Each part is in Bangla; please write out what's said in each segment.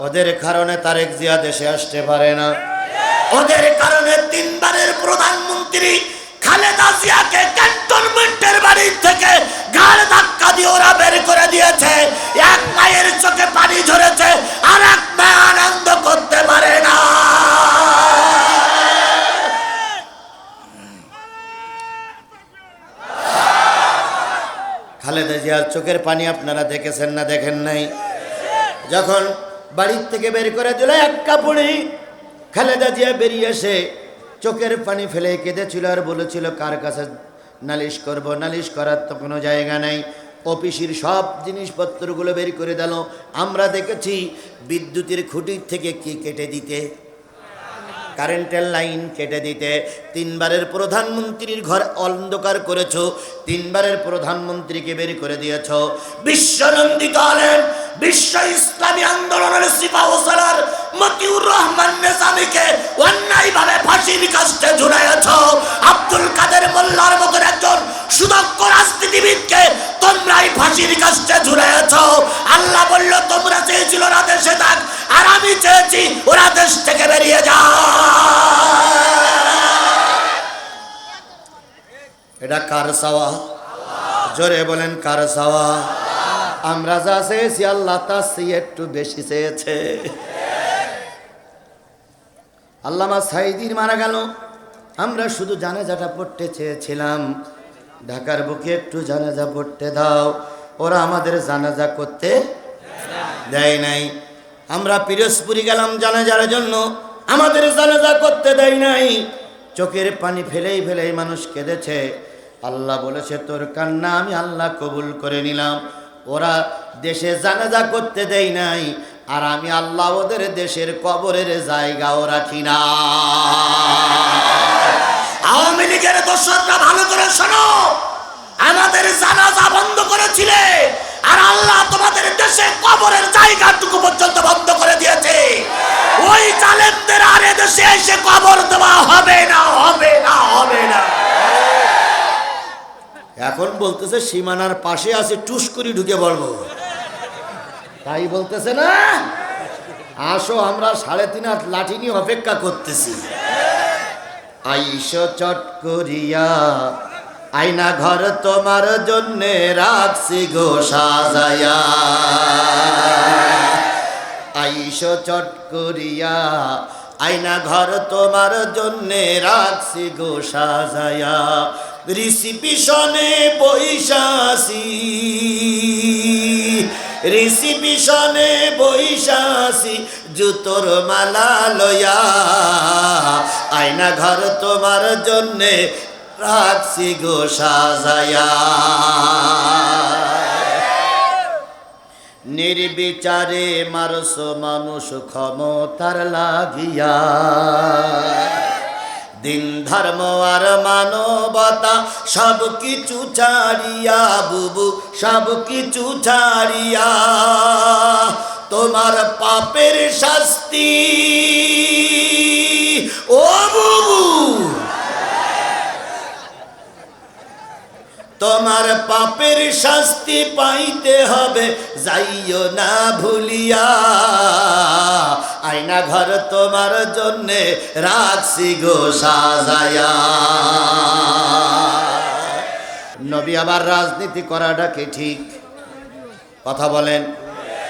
ওদের কারণে তারেক জিয়া দেশে আসতে পারে না। ওদের কারণে তিনবারের প্রধানমন্ত্রী খালেদা জিয়াকে ক্যান্টনমেন্টের বাড়ি থেকে গাড় ধাক্কা দিয়ে ওরা বের করে দিয়েছে। এক মায়ের চোখে পানি ঝরেছে, আর এক মা আনন্দ করতে পারে না। খালেদা জিয়ার চোখের পানি আপনারা দেখেছেন না দেখেন নাই? যখন বাড়ির থেকে বের করে দিল এক কাপড়ে। খালেদা জিয়া বেরিয়ে এসে চোখের পানি ফেলে কেঁদেছিল আর বলেছিল, কার কাছে নালিশ করব? নালিশ করার তো কোনো জায়গা নাই। অফিসের সব জিনিসপত্রগুলো বের করে দিল। আমরা দেখেছি বিদ্যুতের খুঁটির থেকে কি কেটে দিতে। কারেন্টের লাইন কেটে দিতে। তিনবারের প্রধানমন্ত্রীর ঘর অন্ধকার করেছ। তিনবারের প্রধানমন্ত্রীকে বের করে দিয়েছ। বিশ্বনন্দিত আলেন বিশ্ব ইসলামী আন্দোলনের সিফা ওসালার মতিউর রহমান নেজামিকে অন্যায়ভাবে ফাঁসির কাস্টে ঝুলাইয়াছ। আব্দুল কাদের মোল্লার মতন একজন সুদক্ষ রাজনীতিবিদকে তোমরাই ফাঁসির কাস্টে ঝুলাইয়াছ। আল্লাহ বলল, তোমরা চেয়েছিল ওরা দেশে থাক, আর আমি চেয়েছি ওরা দেশ থেকে বেরিয়ে যা এটা কার সাওয়া জোরে বলেন, কার সাওয়া আমরা যা চেয়েছি, আল্লাহ তার চেয়ে একটু বেশি চেয়েছে। আল্লামা সাইদির মারা গেল। আমরা শুধু জানাজাটা পড়তে চেয়েছিলাম। ঢাকার বুকে একটু জানাজা পড়তে দাও। ওরা আমাদের জানাজা করতে দেয় নাই। আমরা পিরোজপুরি গেলাম জানাজার জন্য। আমাদের জানাজা করতে দেয় নাই। চোখের পানি ফেলেই ফেলেই মানুষ কেঁদেছে। আল্লাহ বলেছে, তোর কান্না আমি আল্লাহ কবুল করে নিলাম। ওরা দেশে জানাজা করতে দেয় নাই, আর আমি আল্লাহ ওদের দেশের কবরের জায়গাও রাখি না। আওয়ামী লীগের দর্শকরা ভালো করে শোনো, আমাদের জানাজা বন্ধ করেছিলে, আর আল্লাহ তোমাদের দেশে কবরের জায়গাটুকু পর্যন্ত বলতেছে, সীমানার পাশে আছে, টুস করে ঢুকে পড়ব। তাই বলতেছে না? আসো, আমরা সাড়ে তিন হাত লাঠি নিয়ে অপেক্ষা করতেছি। আইসো চট করিয়া, আয়না ঘর তোমার জন্যে রাখছি গো সাজায়া। আইসো চট করিয়া, আয়না ঘর তোমার জন্যে রাখছি গো সাজায়া। রিসিপিশনে বৈশাসী। রিসিপিশনে বৈশাসী, জুতোর মালা লয়া। আয়না ঘর তোমার জন্যে রাখছি গো সাজায়া। নির্বিচারে মারস মানুষ ক্ষমতার লাগিয়া। দিন ধর্ম আর মানবতা সব কিছু ছাড়িয়া বুবু, সব কিছু ছাড়িয়া তোমার পাপের শাস্তি। ও বুবু! তোমার পাপের শাস্তি পাইতে হবে, যাইও না ভুলিয়া। আয়না ঘর তোমার জন্যে রাখছি গো সাজায়া। নবী আবার রাজনীতি করাটা কি ঠিক? কথা বলেন।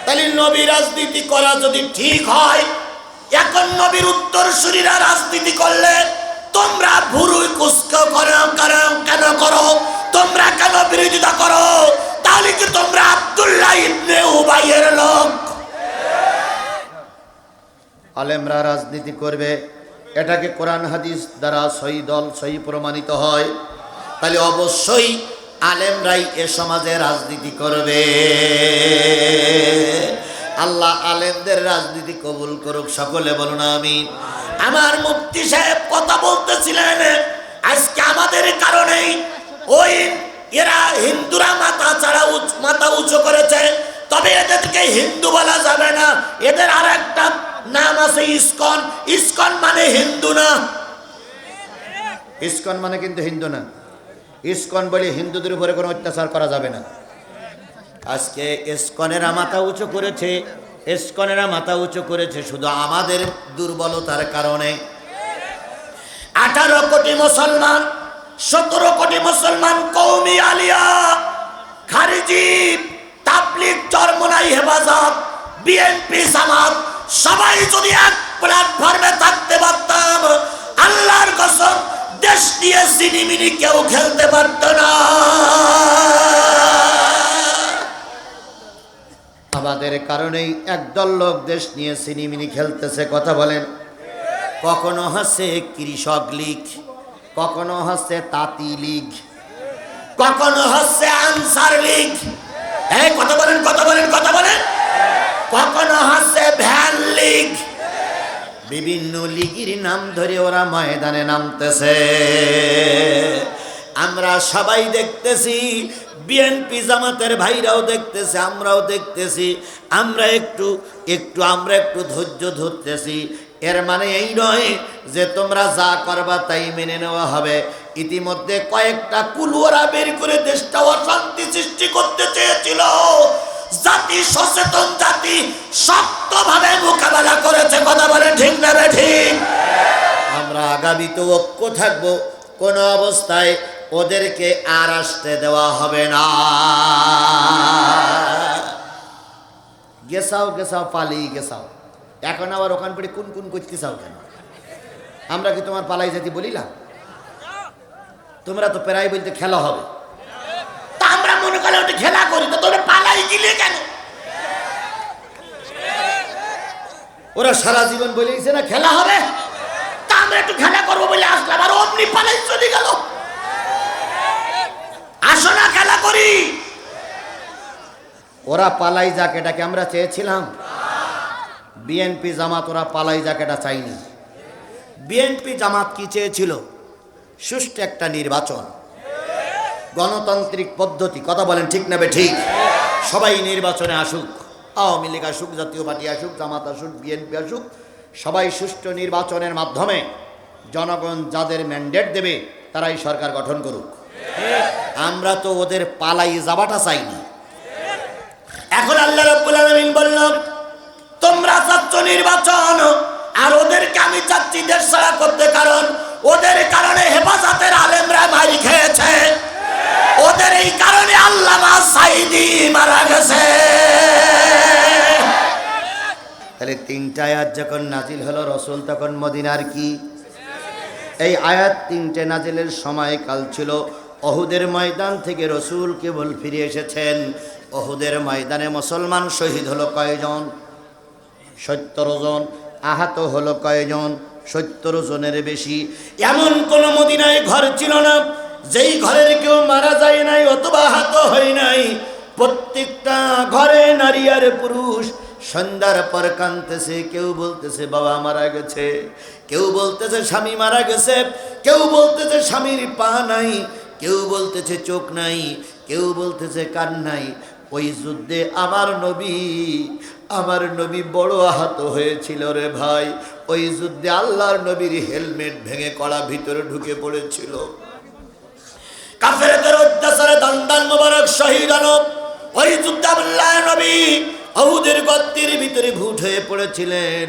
তাহলে নবী রাজনীতি করা যদি ঠিক হয়, এখন নবীর উত্তরসূরিরা রাজনীতি করলে তোমরা ভুরুই কুস্ক করো। আলেমরা রাজনীতি করবে, এটাকে কোরআন হাদিস দ্বারা সই দল সই প্রমাণিত হয়। তাহলে অবশ্যই আলেমরাই এ সমাজে রাজনীতি করবে। আল্লাহ আলেমদের রাজনীতি কবুল করুক, সকলে বলুন আমি আমার মুফতি সাহেব কথা বলতেছিলেন, আজকে আমাদের কারণেই ওই এরা হিন্দুরা মাথা ছাড়া মাথা উঁচু করেছে, তবে এদেরকে হিন্দু বলা যাবে না। এদের আর একটা নাম আছে ইস্কন। ইস্কন মানে হিন্দু না? ইস্কন মানে কিন্তু হিন্দু না। ইস্কন বলে হিন্দুদের উপরে কোনো অত্যাচার করা যাবে না। আজকে ইসকনের মাথা উঁচু করেছে। ইস্কনেরা মাথা উঁচু করেছে শুধু আমাদের দুর্বলতার কারণে। আঠারো কোটি মুসলমান সতেরো কোটি মুসলমান কৌমি আলিয়া খারিজি তাবলিগ চরমনাই হেফাজত বিএনপি জামাত সবাই যদি এক প্ল্যাটফর্মে থাকতে পারতাম। আল্লাহর কসম, দেশ নিয়ে সিনিমিনি কেউ খেলতে পারত না। আমাদের কারণেই একদল লোক দেশ নিয়ে সিনিমিনি খেলতেছে, কথা বলেন। কখনো হচ্ছে কৃষক লীগ, কখনো হচ্ছে তাঁতি লীগ, কখনো হচ্ছে আনসার লীগ। এই, কথা বলেন কথা বলেন কথা বলেন। কখনো হচ্ছে ভ্যান লিগ। বিভিন্ন লীগের নাম ধরে ওরা ময়দানে নামতেছে। আমরা সবাই দেখতেছি, বিএনপি জামাতের ভাইরাও দেখতেছে, আমরাও দেখতেছি। আমরা একটু একটু, আমরা একটু ধৈর্য ধরতেছি। এর মানে এই নয় যে তোমরা যা করবা তাই মেনে নেওয়া হবে। ইতিমধ্যে কয়েকটা কুলুয়ারা বের করে দেশটা অশান্তি সৃষ্টি করতে চেয়েছিল। জাতি সচেতন জাতি শক্তভাবে মোকাবেলা করেছে, কথা বলে ঠিক না ঠিক? আমরা আগামীতে ঐক্য থাকব, কোন অবস্থায় ওদেরকে আর আসতে দেওয়া হবে না। গেসাও গেসাও পালি গেসাও এখন আবার ওখান পড়ে কোন কোন করতে চাও কেন? আমরা কি তোমার পালাই জাতি বলিলাম? তোমরা তো প্রায় বলতে খেলা হবে। মনে করলে ওটা খেলা করি তো তোমরা পালাই গিলে কেন? ওরা সারা জীবন বলেছে না খেলা হবে? তা আমরা একটু খেলা করব বলে আসলাম আর অমনি পালাই চলে গেল। আসো না খেলা করি। ওরা পালাই যাক এটাকে আমরা চেয়েছিলাম। বিএনপি জামাত ওরা পালাই যাক এটা চাইনি। বিএনপি জামাত কি চেয়েছিল? সুষ্ঠু একটা নির্বাচন। গণতান্ত্রিক পদ্ধতি, কথা বলেন ঠিক নেবে ঠিক? সবাই নির্বাচনে আসুক, আওয়ামী লীগ আসুক, জাতীয় পার্টি আসুক, জামাত আসুক, বিএনপি আসুক, সবাই সুষ্ঠু নির্বাচনের মাধ্যমে জনগণ যাদের ম্যান্ডেট দেবে, তারাই সরকার গঠন করুক। আমরা তো ওদের পালাই যাবাটা চাইনি। এখন আল্লাহ রব্বুল আলামিন বলল, তোমরা চাচ্ছ নির্বাচন, আর ওদেরকে আমি চাচ্ছি দেশ করতে, কারণ ওদের কারণে হেফাজতের আলেমরা মারি খেয়েছে। ওদের এই কারণে আল্লামা সাইদি মারা গেছে। তাহলে তিনটা আয়াত যখন নাজিল হলো, রসুল তখন মদিনার কি? এই আয়াত তিনটে নাজিলের সময়কাল ছিল। অহুদের ময়দান থেকে রসুল কেবল ফিরে এসেছেন। অহুদের ময়দানে মুসলমান শহীদ হলো কয়জন? সত্তর জন। আহত হলো কয়জন? সত্তর জনের বেশি। এমন কোন মদিনায় ঘর ছিল না। যেই ঘরের কেউ মারা যায় নাই অথবা আহত হয় নাই, প্রত্যেকটা ঘরে নারী আর পুরুষ সন্ধ্যার পর কানতেছে কেউ বলতেছে, বাবা মারা গেছে। কেউ বলতেছে, স্বামী মারা গেছে। কেউ বলতেছে, স্বামীর পা নাই। কেউ বলতেছে, চোখ নাই। কেউ বলতেছে, কান নাই। ওই যুদ্ধে আমার নবী আমার নবী বড় আহত হয়েছিল রে ভাই। ওই যুদ্ধে আল্লাহর নবীর হেলমেট ভেঙে কড়া ভিতরে ঢুকে পড়েছিল। কাফেরদের অত্যাচারে দান্দান মোবারক শহীদ হলো। ওই যুদ্ধে আল্লাহ নবী অহুদের গত্তির ভিতরে ভুট হয়ে পড়েছিলেন।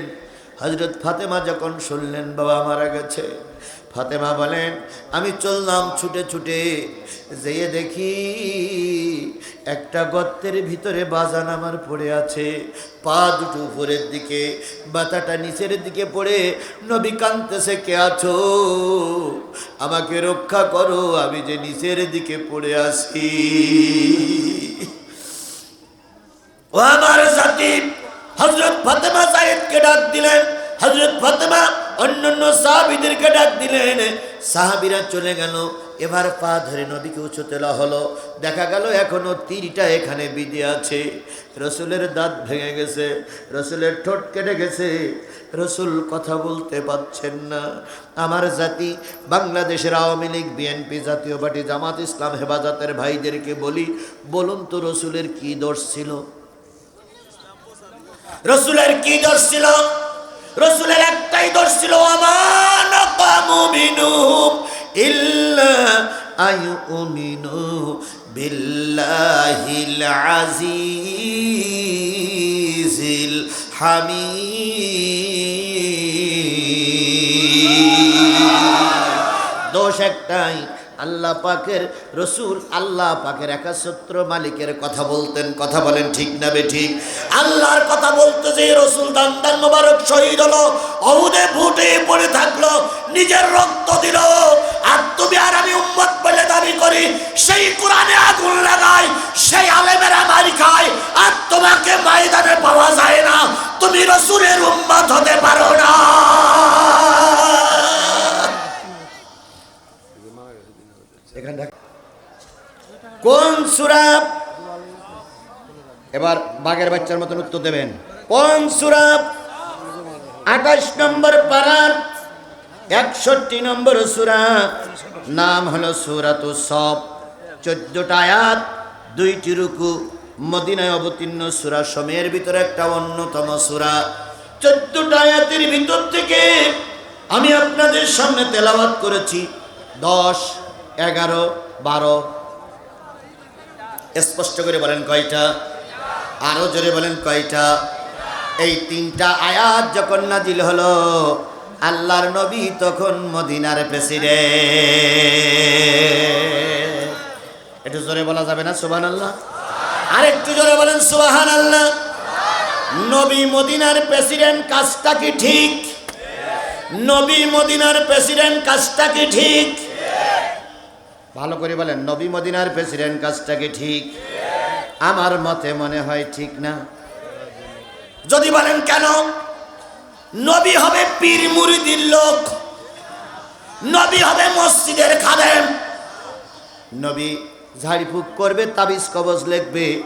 হজরত ফাতেমা যখন শুনলেন, বাবা মারা গেছে। ফাতেমা বলেন, আমি চললাম ছুটে ছুটে, যেয়ে দেখি একটা গর্তের ভিতরে বাজান আমার পড়ে আছে। পা দুটো উপরের দিকে বাতাটা নিচের দিকে পড়ে, নবী কানতেছে কে আছো? আমাকে রক্ষা করো, আমি যে নিচের দিকে পড়ে আসি ও আমার জাতি হজরত ফাতেমা সাহেবকে ডাক দিলেন। হজরত ফাতেমা অন্যান্য সাহাবিদেরকে ডাক দিলেন। সাহাবিরা চলে গেল। এবার পা ধরে নদীকে উঁচু তোলা হলো। দেখা গেল এখনও তীরটা এখানে বিধে আছে। রসুলের দাঁত ভেঙে গেছে, রসুলের ঠোঁট কেটে গেছে। রসুল কথা বলতে পারছেন না। আমার জাতি, বাংলাদেশের আওয়ামী লীগ, বিএনপি জাতীয় পার্টি, জামাত ইসলাম, হেফাজতের ভাইদেরকে বলি, বলুন তো রসুলের কি দোষ ছিল? রসুলের কি দোষ ছিল? রসুলের একটাই দোষ ছিল আমার ইল্লা আয়ুমিনু বিল্লাহিল আজিজিল হামিদ। দোষ একটাই আল্লাহ পাকের রসুল আল্লাহ পাকের একাশত্র মালিকের কথা বলতেন। কথা বলেন ঠিক না বে ঠিক? আল্লাহর কথা বলতে যে রসুল দান্দান মোবারক শহীদ হলো, অহুদে ফুটে পড়ে থাকল, নিজের রক্ত দিল। আর তুমি আর আমি উম্মত বলে দাবি করি, সেই কোরআনে আগুন লাগাই সেই আলেমেরা মারি খায়, আর তোমাকে ময়দানে পাওয়া যায় না। তুমি রসুলের উম্মত হতে পারো না এখান থেকে কোন সুরা? এবার বাঘের বাচ্চার মতন উত্তর দেবেন। কোন সুরা? আঠাশ নম্বর পাড়ার একষট্টি নম্বর সুরা। নাম হলো সুরাত সব চোদ্দটা আয়াত, দুইটি রুকু, মদিনায় অবতীর্ণ সুরা সময়ের ভিতরে একটা অন্যতম সুরা। চোদ্দটা আয়াতের ভিতর থেকে আমি আপনাদের সামনে তেলাওয়াত করেছি। দশ, এগারো, বারো স্পষ্ট করে বলেন কয়টা? আরও জোরে বলেন কয়টা? এই তিনটা আয়াত যখন নাজিল হলো, আল্লাহর নবী তখন মদিনার প্রেসিডেন্ট। একটু জোরে বলা যাবে না? সুবাহান আল্লাহ আর একটু জোরে বলেন সুবাহান আল্লাহ নবী মদিনার প্রেসিডেন্ট কাজটা কি ঠিক? নবী মদিনার প্রেসিডেন্ট কাজটা কি ঠিক? ভালো করে বলেন, নবী মদিনার প্রেসিডেন্ট কাজটাকে ঠিক? আমার মতে মনে হয় ঠিক না। যদি বলেন কেন? নবী হবে পীর মুরিদির লোক। নবী হবে মসজিদের খাদেম। নবী ঝাড়িফুক করবে, তাবিজ কবজ লিখবে।